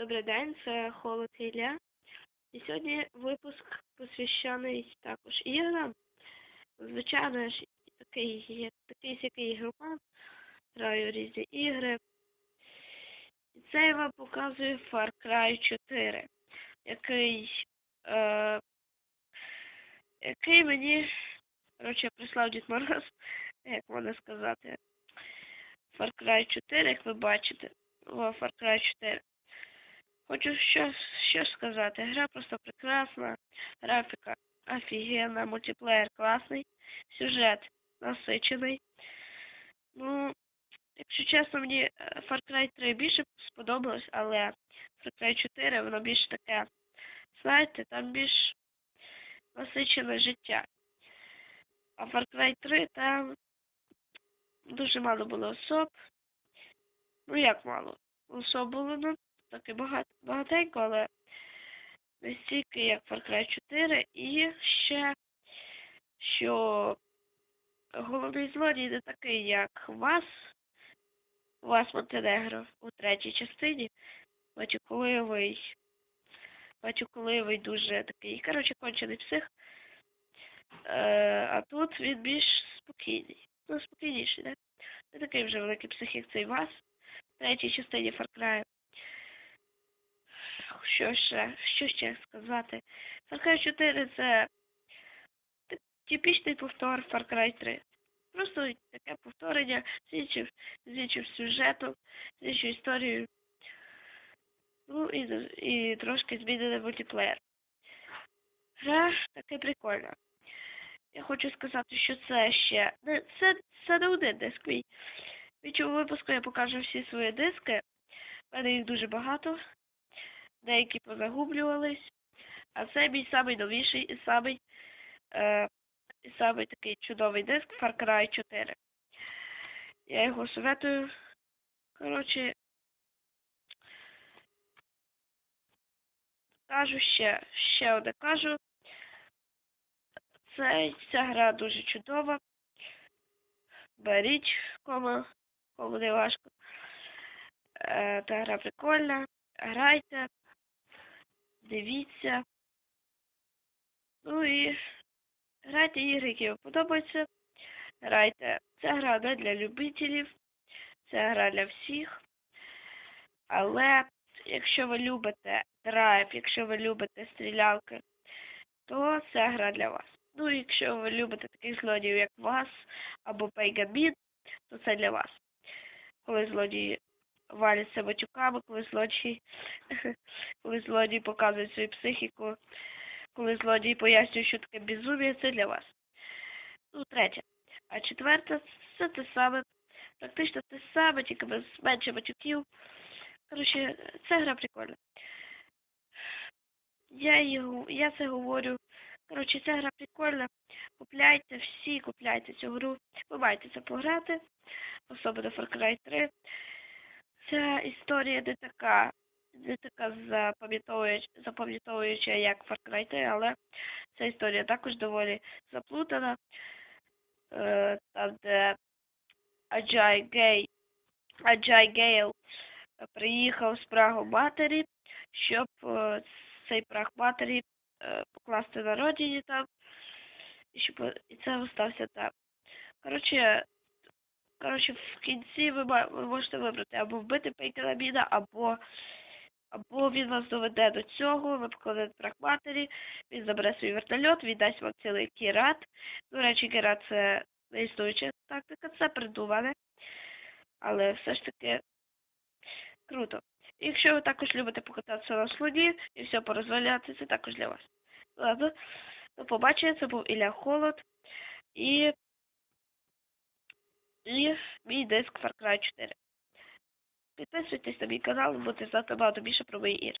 Добрий день, це Холод Ілля. І сьогодні випуск посвящений також іграм. Звичайно ж, такий, як такий сякий ігроман, граю різні ігри. І це я вам показую Far Cry 4, який, е, який мені, коротше, прислав Дід Мороз, як можна сказати. Far Cry 4, як ви бачите, о, Far Cry 4. Хочу що, що сказати. Гра просто прекрасна, графіка офігенна, мультиплеєр класний, сюжет насичений. Ну, якщо чесно, мені е, Far Cry 3 більше сподобалось, але Far Cry 4 воно більш таке, знаєте, там більш насичене життя. А Far Cry 3 там дуже мало було особ. Ну як мало? Особ було ну, таки багатенько, але не стільки, як Far Cry 4. І ще, що головний злодій не такий, як вас, вас Монтенегро у третій частині. Батюколивий. Батюколивий дуже такий. Коротше, кончений псих. Е, а тут він більш спокійний. Ну, спокійніший, так? Не такий вже великий псих, як цей вас. В третій частині Far Cry. Що ще? Що ще сказати? Far Cry 4 це типічний повтор Far Cry 3. Просто таке повторення з іншим, з іншим сюжетом, з іншою історією. Ну і, і трошки змінений мультиплеєр. Гра таке прикольна. Я хочу сказати, що це ще. Не, це, це не один диск мій. В іншому випуску я покажу всі свої диски. У мене їх дуже багато. Деякі позагублювались. А це мій самий новіший і самий, е, самий такий чудовий диск Far Cry 4. Я його советую. Коротше. Кажу ще, ще одне кажу. Це, ця гра дуже чудова. Беріть, кому, кому не важко. Е, та гра прикольна. Грайте, дивіться. Ну і грайте ігри, які вам подобаються. Грайте. Ця гра не для любителів, це гра для всіх. Але якщо ви любите драйв, якщо ви любите стрілялки, то це гра для вас. Ну, якщо ви любите таких злодіїв, як вас або Пейгамін, то це для вас. Коли злодії валяться батюками, коли злодії, коли злодії показують свою психіку, коли злодії пояснюють, що таке безум'я, це для вас. Ну, третє. А четверте, це те саме, практично те саме, тільки без менше батюків. Коротше, це гра прикольна. Я, її, я це говорю. Коротше, ця гра прикольна. Купляйте, всі купляйте цю гру. Ви маєте це пограти, особливо Far Cry 3. Ця історія не така, не така запам'ятовуюча, як Far Cry 3, але ця історія також доволі заплутана. Е, там, де Аджай Гей, Аджай Гейл приїхав з прагу матері, щоб е, цей прах матері е, покласти на родині там, і щоб і це остався там. Коротше, коротше, в кінці ви, можете вибрати або вбити Пейкеламіна, або або він вас доведе до цього, ви покладете матері, він забере свій вертольот, віддасть вам цілий кірат. До речі, кірат це не існуюча тактика, це придумане. Але все ж таки круто. І якщо ви також любите покататися на слоні і все порозваляти, це також для вас. Ладно, до побачення, це був Ілля Холод і, і мій диск Far Cry 4. Підписуйтесь на мій канал, будете знати багато більше про мої ігри.